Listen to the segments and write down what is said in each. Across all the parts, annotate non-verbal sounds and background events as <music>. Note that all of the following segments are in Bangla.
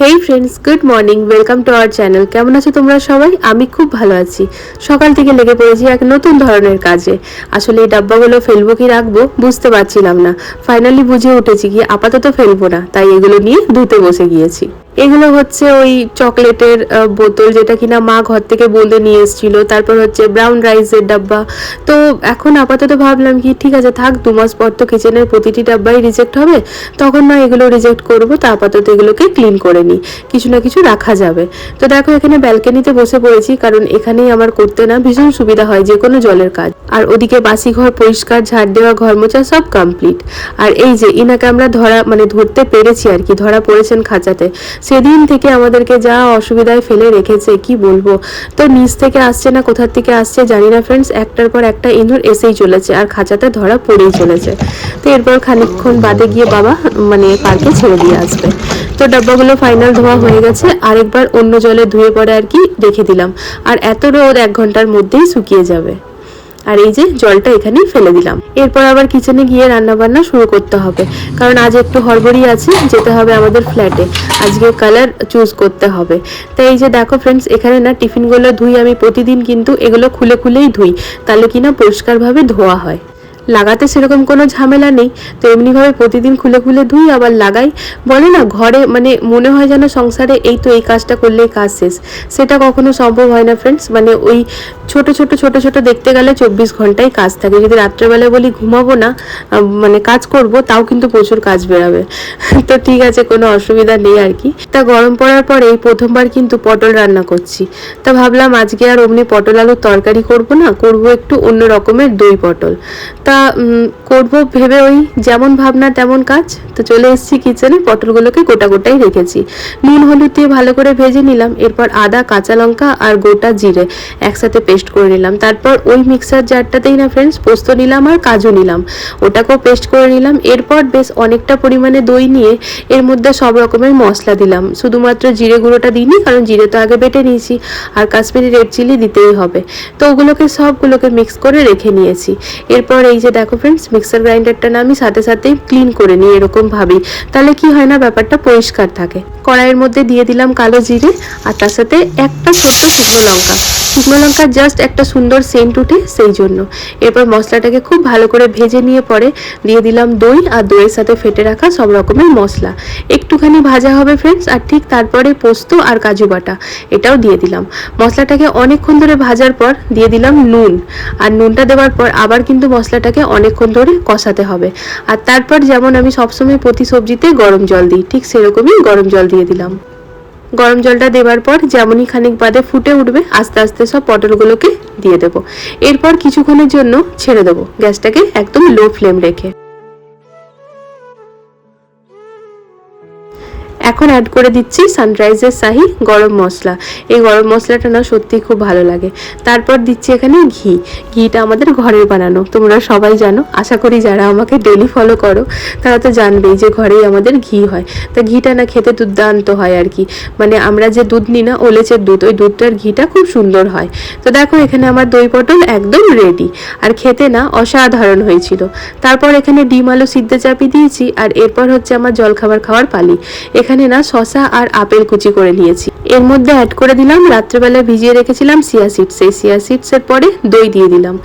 Hey friends good morning welcome to our channel কেমন আছো তোমরা সবাই? আমি খুব ভালো আছি। সকাল থেকে লেগে পড়েছি এক নতুন ধরনের কাজে। আসলে এই ডাব্বাগুলো ফেলব কি রাখব বুঝতে পারছিলাম না। ফাইনালি বুঝে উঠেছি কি আপাতত ফেলব না। তাই এগুলো নিয়ে ধুতে বসে গিয়েছি। এগুলো হচ্ছে ওই চকলেটের বোতল যেটা কিনা মা ঘর থেকে বলে নিয়ে এসেছিল। তারপর হচ্ছে ব্রাউন রাইসের ডাব্বা। তো এখন আপাতত ভাবলাম কি, ঠিক আছে থাক, দু মাস পর তো কিচেনের প্রতিটি ডাব্বাই রিজেক্ট হবে। তখন না এগুলো রিজেক্ট করব, তা আপাতত এগুলোকে ক্লিন করে নিই। কিছু না কিছু রাখা যাবে। তো দেখো এখানে ব্যালকনিতে বসে পড়েছি, কারণ এখানেই আমার করতে না ভীষণ সুবিধা হয় যে কোনো জলের কাজ। আর ওদিকে বাসি ঘর পরিষ্কার, ঝাড় দেওয়া, ঘর মোছা সব কমপ্লিট আর এই যে, ইনাকে আমরা ধরা মানে ধরতে পেরেছি আর কি, ধরা পড়েছেন খাঁচাতে। সেদিন থেকে আমাদেরকে যা অসুবিধায় ফেলে রেখেছে, কি বলব? তো নিচ থেকে আসছে না, কোথার থেকে আসছে জানি না ফ্রেন্ডস একটার পর একটা ইঁদুর এসেই চলেছে আর খাঁচাতে ধরা পড়েই চলেছে। তো এরপর খানিকক্ষণ বাদে গিয়ে বাবা মানে পার্কে ছেড়ে দিয়ে আসবে। তো ডাব্বাগুলো ফাইনাল ধোয়া হয়ে গেছে, আরেকবার অন্য জলে ধুয়ে পরে আর কি রেখে দিলাম। আর এত রোদ এক ঘণ্টার মধ্যেই শুকিয়ে যাবে। আর এই যে জলটা এখানেই ফেলে দিলাম। এরপর আবার কিচেনে গিয়ে রান্না বান্না শুরু করতে হবে। কারণ আজ একটু হড়বড়ি আছে, যেতে হবে আমাদের ফ্ল্যাটে আজকে কালার চুজ করতে হবে। তাই এই যে দেখো ফ্রেন্ডস এখানে না টিফিনগুলো ধুই আমি প্রতিদিন কিন্তু এগুলো খুলে খুলেই ধুই। তাহলে কিনা পরিষ্কারভাবে ধোয়া হয়। লাগাতে সেরকম কোনো ঝামেলা নেই। তো এমনিভাবে প্রতিদিন খুলে খুলে ধুই, আবার লাগাই। বলে না, ঘরে মানে মনে হয় যেন সংসারে এই তো এই কাজটা করলেই কাজ শেষ। সেটা কখনো সম্ভব হয় না ফ্রেন্ডস মানে ওই ছোট ছোট ছোট ছোট দেখতে গেলে চব্বিশ ঘন্টায় কাজ থাকে। যদি রাত্রেবেলায় বলি ঘুমাবো না মানে কাজ করব, তাও কিন্তু প্রচুর কাজ বেরাবে। <laughs> তো ঠিক আছে, কোনো অসুবিধা নেই আর কি। তা গরম পড়ার পরে এই প্রথমবার কিন্তু পটল রান্না করছি। তা ভাবলাম আজকে আর অমনি পটল আলুর তরকারি করব না, করব একটু অন্য রকমের দই পটল। তা করব ভেবে ওই যেমন ভাবনা তেমন কাজ। তো চলে এসেছি কিচেনে পটলগুলোকে গোটা গোটাই রেখেছি। নুন, হলুদ দিয়ে ভালো করে ভেজে নিলাম, এরপর আদা, কাঁচা লঙ্কা আর গোটা জিরে একসাথে পেস্ট করে নিলাম। তারপর ওই মিক্সার জারটাতেই না ফ্রেন্ডস পোস্ত নিলাম আর কাজু নিলাম। ওটাকেও পেস্ট করে নিলাম। এরপর বেশ অনেকটা পরিমাণে দই নিয়ে এর মধ্যে সব রকমের মশলা দিলাম। শুধুমাত্র জিরে গুঁড়োটা দিইনি, কারণ জিরে তো আগে বেটে নিয়েছি, আর কাশ্মীরি রেড চিলি দিতেই হবে। তো ওগুলোকে সবগুলোকে মিক্স করে রেখে নিয়েছি। এরপর এই যে দেখো ফ্রেন্ডস মিক্সার গ্রাইন্ডারটা না আমি সাথে সাথেই ক্লিন করে নিই এরকম ভাবি তাহলে কি হয় না, ব্যাপারটা পরিষ্কার থাকে। কড়াইয়ের মধ্যে দিয়ে দিলাম কালো জিরে আর তার সাথে একটা ছোট্ট শুকনো লঙ্কা। শুকনো লঙ্কার জাস্ট একটা সুন্দর সেন্ট উঠে সেই জন্য। এরপর মশলাটাকে খুব ভালো করে ভেজে নিয়ে পরে দিয়ে দিলাম দই আর দইয়ের সাথে ফেটে রাখা সব রকমের মশলা। একটুখানি ভাজা হবে ফ্রেন্ডস আর ঠিক তারপরে পোস্ত আর কাজু বাটা, এটাও দিয়ে দিলাম। মশলাটাকে অনেকক্ষণ ধরে ভাজার পর দিয়ে দিলাম নুন। আর নুনটা দেওয়ার পর আবার কিন্তু মশলাটাকে অনেকক্ষণ ধরে কষাতে হবে। আর তারপর যেমন আমি সবসময় প্রতি সবজিতে গরম জল দিই, ঠিক সেরকমই গরম জল দিয়ে দিলাম। গরম জলটা দেওয়ার পর যেমনই খানিক বাদে ফুটে উঠবে, আস্তে আস্তে সব পটলগুলোকে দিয়ে দেবো। এরপর কিছুক্ষণের জন্য ছেড়ে দেবো। গ্যাসটাকে একদম লো ফ্লেম রেখে। এখন অ্যাড করে দিচ্ছি সানরাইজের শাহি গরম মশলা। এই গরম মশলাটা না সত্যি খুব ভালো লাগে। তারপর দিচ্ছি এখানে ঘি। ঘিটা আমাদের ঘরের বানানো। তোমরা সবাই জানো। আশা করি যারা আমাকে ডেলি ফলো করো, তারা তো জানবেই যে ঘরেই আমাদের ঘি হয়। তা ঘিটা না খেতে দুর্দান্ত হয় আর কি। মানে আমরা যে দুধ নিই না, ওলেচের দুধ, ওই দুধটার ঘিটা খুব সুন্দর হয়। তো দেখো এখানে আমার দই পটল একদম রেডি আর খেতে না অসাধারণ হয়েছিল। তারপর এখানে ডিম আলু সিদ্ধ চাপি দিয়েছি। আর এরপর হচ্ছে আমার জলখাবার খাওয়ার পালি। এখানে না শশা আর আপেল কুচি করে নিয়েছি। এর মধ্যে অ্যাড করে দিলাম, রাত্রেবেলা ভিজিয়ে রেখেছিলাম সিয়া সিডস এই সিয়া সিডসের পরে দই দিয়ে দিলাম।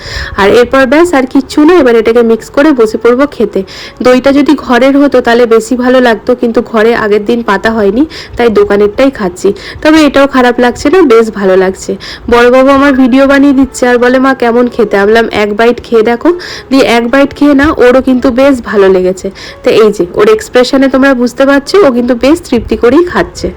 আর এরপর ব্যাস আর কিচ্ছু না, এবার এটাকে মিক্স করে বসে পড়ব খেতে। দইটা যদি ঘরের হতো তাহলে বেশি ভালো লাগতো, কিন্তু ঘরে আগের দিন পাতা হয়নি, তাই দোকানেরটাই খাচ্ছি। তবে এটাও খারাপ লাগছে না, বেশ ভালো লাগছে। বড়বাবু আমার ভিডিও বানিয়ে দিচ্ছে আর বলে, মা, কেমন খেতে? আমলাম এক বাইট খেয়ে দেখো। দিয়ে এক বাইট খেয়ে না ওরও কিন্তু বেশ ভালো লেগেছে। তো এই যে, ওর এক্সপ্রেশনে তোমরা বুঝতে পারছ, ও কিন্তু বেশ তৃপ্তি করেই খাচ্ছে।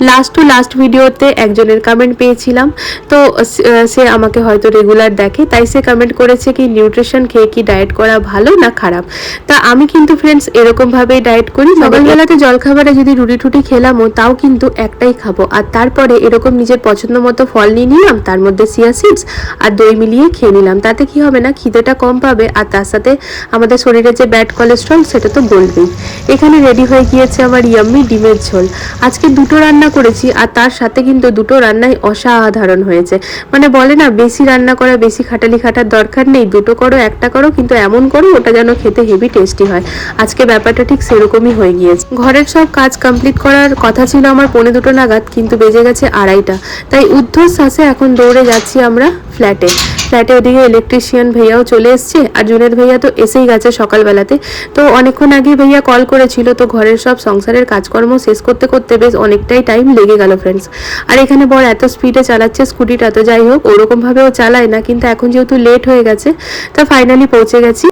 লাস্ট টু লাস্ট ভিডিওতে একজনের কমেন্ট পেয়েছিলাম। তো স- আমাকে হয়তো রেগুলার দেখে তাই সে কমেন্ট করেছে কি নিউট্রিশন খেয়ে কি ডায়েট করা ভালো না খারাপ। তা আমি কিন্তু ফ্রেন্ডস এরকমভাবেই ডায়েট করি। সকালবেলাতে জলখাবারে যদি রুটি টুটি খেলামও তাও কিন্তু একটাই খাব। আর তারপরে এরকম নিজের পছন্দ মতো ফল নিয়ে নিলাম তার মধ্যে সিয়া সিডস আর দই মিলিয়ে খেয়ে নিলাম। তাতে কি হবে না খিদেটা কম পাবে আর তার সাথে আমাদের শরীরে যে ব্যাড কোলেস্ট্রল সেটা তো বলবেই। এখানে রেডি হয়ে গিয়েছে আমার ইয়াম্মি ডিমের ঝোল। আজকে দুটো রান্না করেছি আর তার সাথে কিন্তু দুটো রান্নাই অসাধারণ হয়েছে। মানে বলে না, বেশি রান্না করা, বেশি খাটালি খাটার দরকার নেই। দুটো করো, একটা করো, কিন্তু এমন করো, ওটা যেন খেতে হেভি টেস্টি হয়। আজকে ব্যাপারটা ঠিক সেরকমই হয়ে গিয়েছে। ঘরের সব কাজ কমপ্লিট করার কথা ছিল আমার পৌনে দুটো নাগাদ, কিন্তু বেজে গেছে আড়াইটা। তাই ঊর্ধ্ব শ্বাসে এখন দৌড়ে যাচ্ছি আমরা ফ্ল্যাটে। ফ্ল্যাটে ওদিকে ইলেকট্রিশিয়ান ভাইয়াও চলে এসছে আর জুনেদ ভাইয়া তো এসেই গেছে সকালবেলাতে তো অনেকক্ষণ আগে ভাইয়া কল করেছিল তো ঘরের সব সংসারের কাজকর্ম শেষ করতে করতে বেশ অনেকটাই টাইম লেগে গেল ফ্রেন্ডস আর এখানে বর এত স্পিডে চালাচ্ছে স্কুটিটা তো যাই হোক ওরকমভাবেও চালায় না কিন্তু এখন যেহেতু লেট হয়ে গেছে তো ফাইনালি পৌঁছে গেছি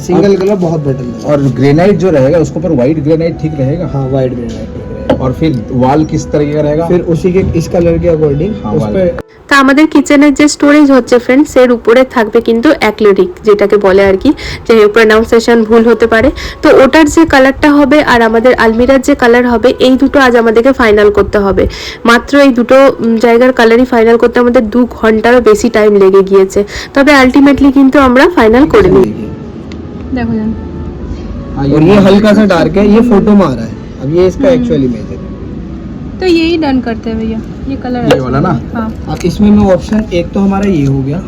सिंगल कलर बहुत बेटर लगा और ग्रेनाइट जो रहेगा उसके ऊपर वाइट ग्रेनाइट ठीक रहेगा हाँ वाइट ग्रेनाइट और फिर वॉल किस तरह का रहेगा फिर उसी के इस कलर के अकॉर्डिंग हाँ, उस वाल। पे তা আমাদের কিচেনের যে স্টোরেজ হচ্ছে ফ্রেন্ডস এর উপরে থাকবে কিন্তু অ্যাক্লোরিক যেটাকে বলে আর কি যাই হোক প্রনাউন্সিয়েশন ভুল হতে পারে তো ওটার যে কালারটা হবে আর আমাদের আলমিরার যে কালার হবে এই দুটো আজ আমাদেরকে ফাইনাল করতে হবে মাত্র এই দুটো উম, জায়গার কালারই ফাইনাল করতে আমাদের দু ঘন্টারও বেশি টাইম লেগে গিয়েছে তবে আলটিমেটলি কিন্তু আমরা ফাইনাল করে নিই দেখো জান हाँ, और ये हल्का सा डार्क है ये फोटो में आ रहा है अब ये इसका एक्चुअल इमेज है তো यही डन करते हैं भैया। ये कलर ये वाला ना? हाँ। अब इसमें में ऑप्शन एक तो हमारा ये हो गया।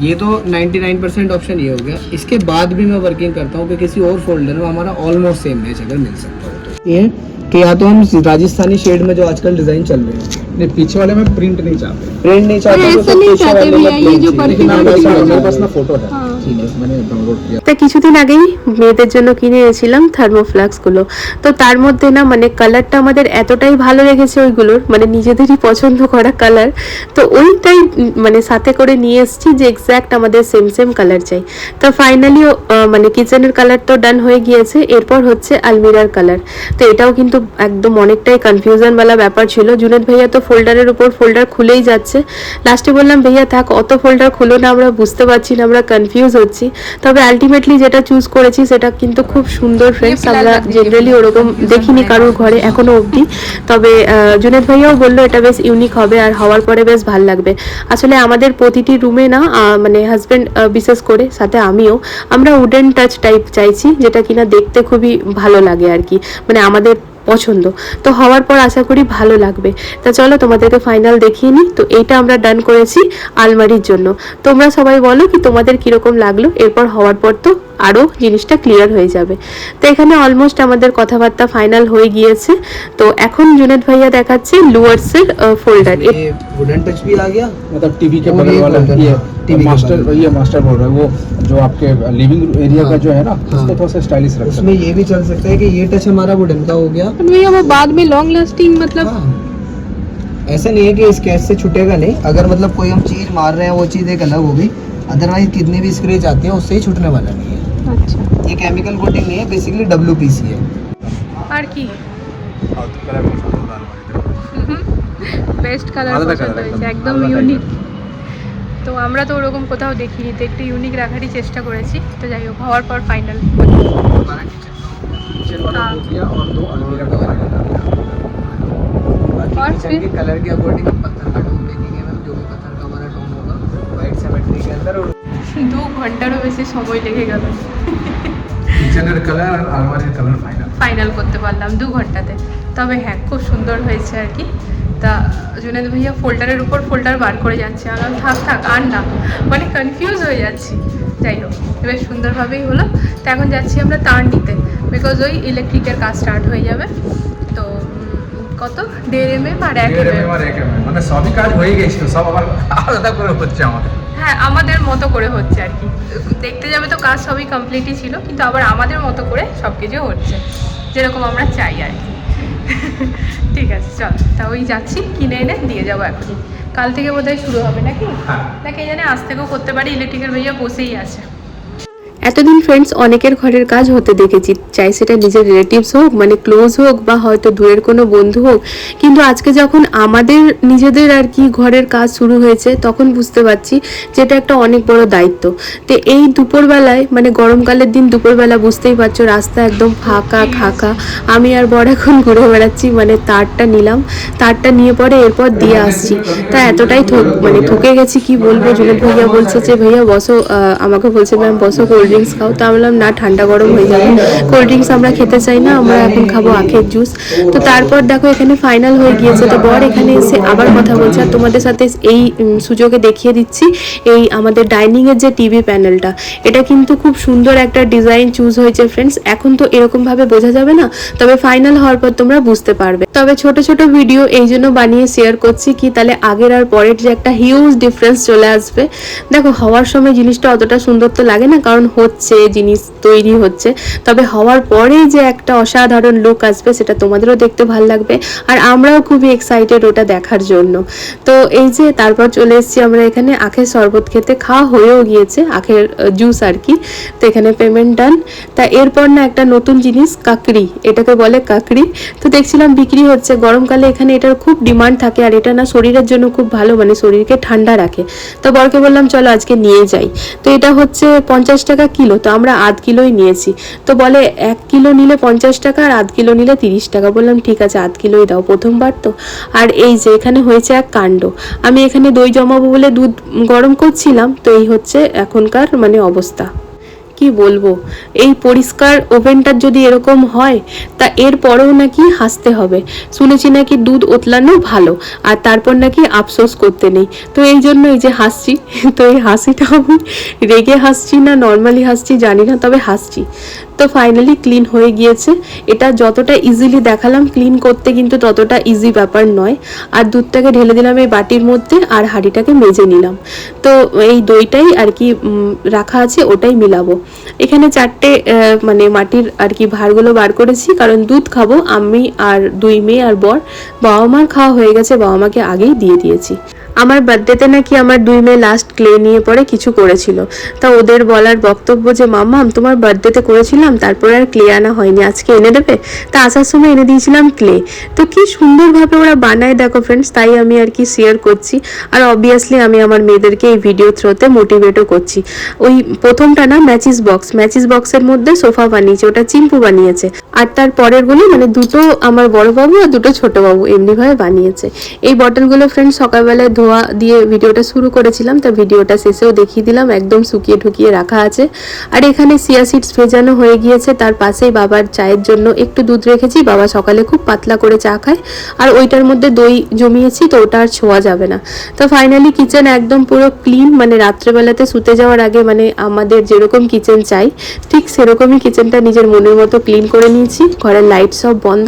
ये तो 99% ऑप्शन ये हो गया। इसके बाद भी मैं वर्किंग करता हूँ कि किसी और फोल्डर में हमारा ऑलमोस्ट सेम मैच अगर मिल सकता हो तो। ये कि या तो हम राजस्थानी शेड में जो आजकल डिजाइन चल रहे हैं नहीं पीछे वाले में प्रिंट नहीं चाहते प्रिंट नहीं चाहते अरे तो ऐसा सब नहीं पीछे चाहते वाले में भैया, ये plain जो चाहिए। पर- लेकिन हाँ, मेरे पास- हाँ, मेरे पास ना फोटो है हाँ। ठीक है मैंने डाउनलोड किया তা কিছুদিন আগেই মেয়েদের জন্য কিনে এনেছিলাম থার্মোফ্লাক্সগুলো তো তার মধ্যে না মানে কালারটা আমাদের এতটাই ভালো লেগেছে ওইগুলোর মানে নিজেদেরই পছন্দ করা কালার তো ওইটাই উম, মানে সাথে করে নিয়ে এসেছি যে এক্স্যাক্ট আমাদের সেম সেম কালার চাই তো ফাইনালি মানে কিচেনের কালার তো ডান হয়ে গিয়েছে এরপর হচ্ছে আলমিরার কালার তো এটাও কিন্তু একদম অনেকটাই কনফিউশনওয়ালা ব্যাপার ছিল। জুনেদ ভাইয়া তো ফোল্ডারের উপর ফোল্ডার খুলেই যাচ্ছে। লাস্টে বললাম ভাইয়া থাক অত ফোল্ডার খুলো না আমরা বুঝতে পারছি না আমরা কনফিউজ হচ্ছি। তবে আলটিমেটলি যেটা চুজ করেছি সেটা কিন্তু খুব সুন্দর ফ্রেন্ডস আমরা জেনারেলি ওরকম দেখিনি কারোর ঘরে এখনও অবধি। তবে জুনেদ ভাইয়াও বলল এটা বেশ ইউনিক হবে আর হওয়ার পরে বেশ ভালো লাগবে। আসলে আমাদের প্রতিটি রুমে না মানে হাজব্যান্ড বিশেষ করে সাথে আমিও আমরা উডেন টাচ টাইপ চাইছি যেটা কিনা দেখতে খুবই ভালো লাগে আর কি। মানে আমাদের পছন্দ। তো হওয়ার পর আশা করি ভালো লাগবে। তা চলো তোমাদেরকে ফাইনাল দেখিয়ে নিই। তো এইটা আমরা ডান করেছি আলমারির জন্য। তোমরা সবাই বলো কি তোমাদের কীরকম লাগল? এরপর হওয়ার পর তো আরও জিনিসটা ক্লিয়ার হয়ে যাবে তো এখানে অলমোস্ট আমাদের কথাবার্তা ফাইনাল হয়ে গিয়েছে তো এখন জুনেদ ভাইয়া দেখাচ্ছে লুয়ার্সের ফোল্ডার ये वुडन टच भी आ गया मतलब टीवी के वो बगल ये वाला folder, ये हाँ, TV के मास्टर बगल। ये मास्टर बोल रहा है वो जो आपके लिविंग एरिया का हाँ, जो है ना हाँ। उसको थोड़ा सा स्टाइलिश रख उसमें ये भी चल सकता है कि ये टच हमारा वुडन का हो गया भैया वो बाद में लॉन्ग लास्टिंग मतलब हाँ। ऐसा नहीं है कि स्केच से छूटेगा नहीं अगर मतलब कोई हम चीज मार रहे हैं वो चीज एक अलग होगी अदरवाइज कितनी भी स्क्रेच आती है उससे ही छूटने वाला नहीं है अच्छा ये केमिकल कोटिंग नहीं है बेसिकली डब्ल्यू है আর কি বেস্ট কালার আলাদা পছন্দ colour, হয়েছে একদম একদম আলাদা ইউনিক তো আমরা তো ওরকম কোথাও দেখিনি তো একটু ইউনিক রাখারই চেষ্টা করেছি তো যাই হোক হওয়ার পর ফাইনাল किचन वाला हाँ। हो गया और दो अलमीरा का फाइनल बाकी और किचन फिर? के कलर के अकॉर्डिंग हम पत्थर का टोन देखेंगे मैम जो भी पत्थर का हमारा टोन होगा वाइट सेमेट्री के अंदर और দু ঘন্টারও বেশি সময় লেগে গেল। কিচেনের কালার আর আলমারির কালার ফাইনাল ফাইনাল করতে পারলাম দু ঘন্টাতে। তবে হ্যাঁ খুব সুন্দর হয়েছে আর কি। তা জুনেদ ভাইয়া ফোল্ডারের উপর ফোল্ডার বার করে যাচ্ছে। আমার থাক থাক আর না। মানে কনফিউজ হয়ে যাচ্ছি। যাই হোক বেশ সুন্দরভাবেই হলো। তো এখন যাচ্ছি আমরা তার নিতে বিকজ ওই ইলেকট্রিকের কাজ স্টার্ট হয়ে যাবে। তো কত? দেড় এম এম আর এক এম এম মানে সবই কাজ হয়ে গেছিল সব আবার আলাদা করে হচ্ছে আমাদের। হ্যাঁ আমাদের মতো করে হচ্ছে আর কি। দেখতে যাবে তো কাজ সবই কমপ্লিটই ছিল কিন্তু আবার আমাদের মতো করে সব কিছু হচ্ছে যেরকম আমরা চাই আর কি। <laughs> ঠিক আছে চল তা ওই যাচ্ছি কিনে এনে দিয়ে যাব এখনই। কাল থেকে বোধহয় শুরু হবে নাকি? না নাকি জানে আজ থেকেও করতে পারি ইলেকট্রিকের ভাইয়া বসেই আছে। এতদিন ফ্রেন্ডস অনেকের ঘরের কাজ হতে দেখেছি। চাই সেটা নিজের রিলেটিভস হোক মানে ক্লোজ হোক বা হয়তো দূরের কোনো বন্ধু হোক। কিন্তু আজকে যখন আমাদের নিজেদের আর কি ঘরের কাজ শুরু হয়েছে, তখন বুঝতে পারছি যে এটা একটা অনেক বড় দায়িত্ব। তো এই দুপুরবেলায় মানে গরমকালের দিন দুপুরবেলা বুঝতেই পারছ, রাস্তা একদম ফাঁকা, খাকা। আমি আর বড় এখন ঘুরে বেড়াচ্ছি মানে তারটা নিলাম। তারটা নিয়ে পরে এরপর দিয়ে আসছি। তা এতটাই থক মানে ঠকে গেছি, কি বলব? জুনেদ ভাইয়া বলছে যে, ভাইয়া বসো আমাকে বলছে, ম্যাম, বসো কোল্ড ড্রিঙ্কস খাও। তো আমি না, ঠান্ডা গরম হয়ে যাবে। কোল্ড ড্রিঙ্কস আমরা খেতে চাই না, আমরা এখন খাব আখের জুস তো তারপর দেখো, এখানে ফাইনাল হয়ে গিয়েছে। তো বর এখানে এসে আবার কথা বলছে, আর তোমাদের সাথে এই সুযোগে দেখিয়ে দিচ্ছি এই আমাদের ডাইনিং এর যে টিভি প্যানেলটা এটা কিন্তু খুব সুন্দর একটা ডিজাইন চুজ হয়েছে ফ্রেন্ডস এখন তো এরকম ভাবে বোঝা যাবে না, তবে ফাইনাল হওয়ার পর তোমরা বুঝতে পারবে। তবে ছোট ছোট ভিডিও এই জন্য বানিয়ে শেয়ার করছি কি, তাহলে আগের আর পরের যে একটা হিউজ ডিফারেন্স চলে আসবে। দেখো, হওয়ার সময় জিনিসটা অতটা সুন্দর তো লাগে না, কারণ হচ্ছে, জিনিস তৈরি হচ্ছে। তবে হওয়ার পরেই যে একটা অসাধারণ লুক আসবে, সেটা তোমাদেরও দেখতে ভালো লাগবে। আর আমরাও খুবই এক্সাইটেড ওটা দেখার জন্য। তো এই যে তারপর চলে এসেছি আমরা এখানে, আখের শরবত খেতে। খাওয়া হয়েও গিয়েছে, আখের জুস আর কি। তো এখানে পেমেন্ট ডান তা এরপর না একটা নতুন জিনিস, কাকড়ি। এটাকে বলে কাকড়ি। তো দেখছিলাম বিক্রি হচ্ছে। গরমকালে এখানে এটার খুব ডিমান্ড থাকে, আর এটা না শরীরের জন্য খুব ভালো মানে শরীরকে ঠান্ডা রাখে। তো বরকে বললাম, চলো আজকে নিয়ে যাই। তো এটা হচ্ছে পঞ্চাশ টাকা কিলো, তো আমরা আধ কিলোই নিয়েছি। তো বলে, এক কিলো নিলে পঞ্চাশ টাকা আর আধ কিলো নিলে তিরিশ টাকা। বললাম, ঠিক আছে, আধ কিলোই দাও প্রথমবার তো। আর এই যে, এখানে হয়েছে এক কাণ্ড। আমি এখানে দই জমাবো বলে দুধ গরম করছিলাম, তো এই হচ্ছে এখনকার মানে অবস্থা। কি বলব? এই পরিষ্কার ওভেনটার যদি এরকম হয়, তা এর পরেও নাকি হাসতে হবে। শুনেছি নাকি দুধ ওতলানো ভালো, আর তারপর নাকি আফসোস করতে নেই। তো এই জন্য এই যে হাসছি, তো এই হাসিটা আমি রেগে হাসছি না নর্মালি হাসছি, জানি না, তবে হাসছি। তো ফাইনালি ক্লিন হয়ে গিয়েছে। এটা যতটা ইজিলি দেখালাম ক্লিন করতে কিন্তু ততটা ইজি ব্যাপার নয়। আর দুধটাকে ঢেলে দিলাম এই বাটির মধ্যে আর হাঁড়িটাকে মেজে নিলাম। তো এই দইটাই আর কি রাখা আছে, ওটাই মিলাবো। এখানে চারটে মানে মাটির আর কি ভাঁড়গুলো বার করেছি, কারণ দুধ খাব, আমি আর দুই মেয়ে আর বর। বাবা মার খাওয়া হয়ে গেছে বাবা মাকে আগেই দিয়ে দিয়েছি। আমার বার্থডেতে নাকি আমার দুই মেয়ে লাস্ট ক্লে নিয়ে পরে কিছু করেছিল। তা ওদের বলার বক্তব্য যে মাম্মাম তোমার বার্থডেতে করেছিলাম, তারপরে আর ক্লে আনা হয়নি, আজকে এনে দেবে? তা আসার সময় এনে দিয়েছিলাম ক্লে তো কি সুন্দরভাবে ওরা বানায়, দেখো ফ্রেন্ডস তাই আমি আর কি শেয়ার করছি। আর অবভিয়াসলি আমি আমার মেয়েদেরকে এই ভিডিও থ্রোতে মোটিভেটও করছি। ওই প্রথমটা না ম্যাচিস বক্স ম্যাচিস বক্সের মধ্যে সোফা বানিয়েছে, ওটা চিম্পু বানিয়েছে। আর তার পরেরগুলো মানে দুটো আমার বড় বাবু আর দুটো ছোট বাবু এমনিভাবে বানিয়েছে। এই বটলগুলো ফ্রেন্ড সকালবেলায় ধোয়া দিয়ে ভিডিওটা শুরু করেছিলাম, তা ভিডিওটা শেষেও দেখিয়ে দিলাম, একদম শুকিয়ে ঠুকিয়ে রাখা আছে। আর এখানে সিয়া সিডস ভেজানো হয়ে গিয়েছে, তার পাশেই বাবার চায়ের জন্য একটু দুধ রেখেছি, বাবা সকালে খুব পাতলা করে চা খায়, আর ওইটার মধ্যে দই জমিয়েছি, তো ওটা আর ছোঁয়া যাবে না। তো ফাইনালি কিচেন একদম পুরো ক্লিন মানে রাত্রেবেলাতে শুতে যাওয়ার আগে মানে আমাদের যেরকম কিচেন চাই, ঠিক সেরকমই কিচেনটা নিজের মনের মতো ক্লিন করে নিয়েছি, ঘরের লাইট সব বন্ধ।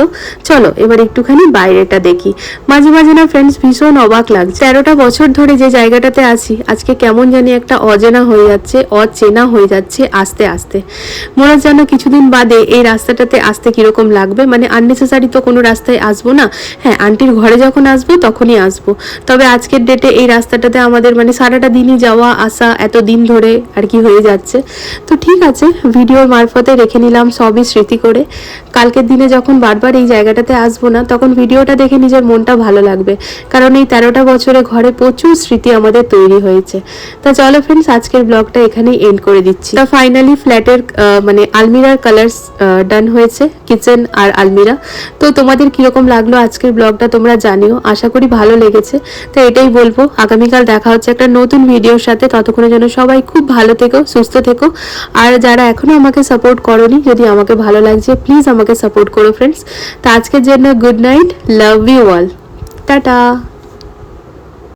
চলো, এবার একটুখানি বাইরেটা দেখি। মাঝে মাঝে না ফ্রেন্ডস ভীষণ অবাক লাগছে। তেরোটা বছর ধরে যে জায়গাটাতে আছি, আজকে কেমন জানি একটা অজেনা হয়ে যাচ্ছে, অচেনা হয়ে যাচ্ছে আস্তে আস্তে। মনে যেন কিছুদিন বাদে এই রাস্তাটাতে আসতে কীরকম লাগবে? মানে আননেসেসারি তো কোনো রাস্তায় আসব না। হ্যাঁ আন্টির ঘরে যখন আসব তখনই আসব। তবে আজকের ডেটে এই রাস্তাটাতে আমাদের মানে সারাটা দিনই যাওয়া, আসা এত দিন ধরে আর কি হয়ে যাচ্ছে। তো ঠিক আছে, ভিডিওর মারফতে রেখে নিলাম সবই স্মৃতি করে। কালকের দিনে যখন বারবার এই জায়গাটাতে আসব না, তখন ভিডিওটা দেখে নিজের মনটা ভালো লাগবে। কারণ এই তেরোটা বছরে ঘরে প্রচুর স্মৃতি আমাদের তৈরি হয়েছে। তা চলো ফ্রেন্ডস আজকের ব্লগটা এখানেই এন্ড করে দিচ্ছি। তা ফাইনালি ফ্ল্যাটের মানে আলমিরার কালার্স ডান হয়েছে কিচেন আর আলমিরা। তো তোমাদের কীরকম লাগল আজকের ব্লগটা তোমরা জানিও। আশা করি ভালো লেগেছে। তো এটাই বলব, আগামীকাল দেখা হচ্ছে একটা নতুন ভিডিওর সাথে। ততক্ষণের জন্য সবাই খুব ভালো থেকো, সুস্থ থেকো। আর যারা এখনও আমাকে সাপোর্ট করনি, যদি আমাকে ভালো লাগছে প্লিজ আমাকে সাপোর্ট করো ফ্রেন্ডস তো আজকের জন্য good night love you all tata.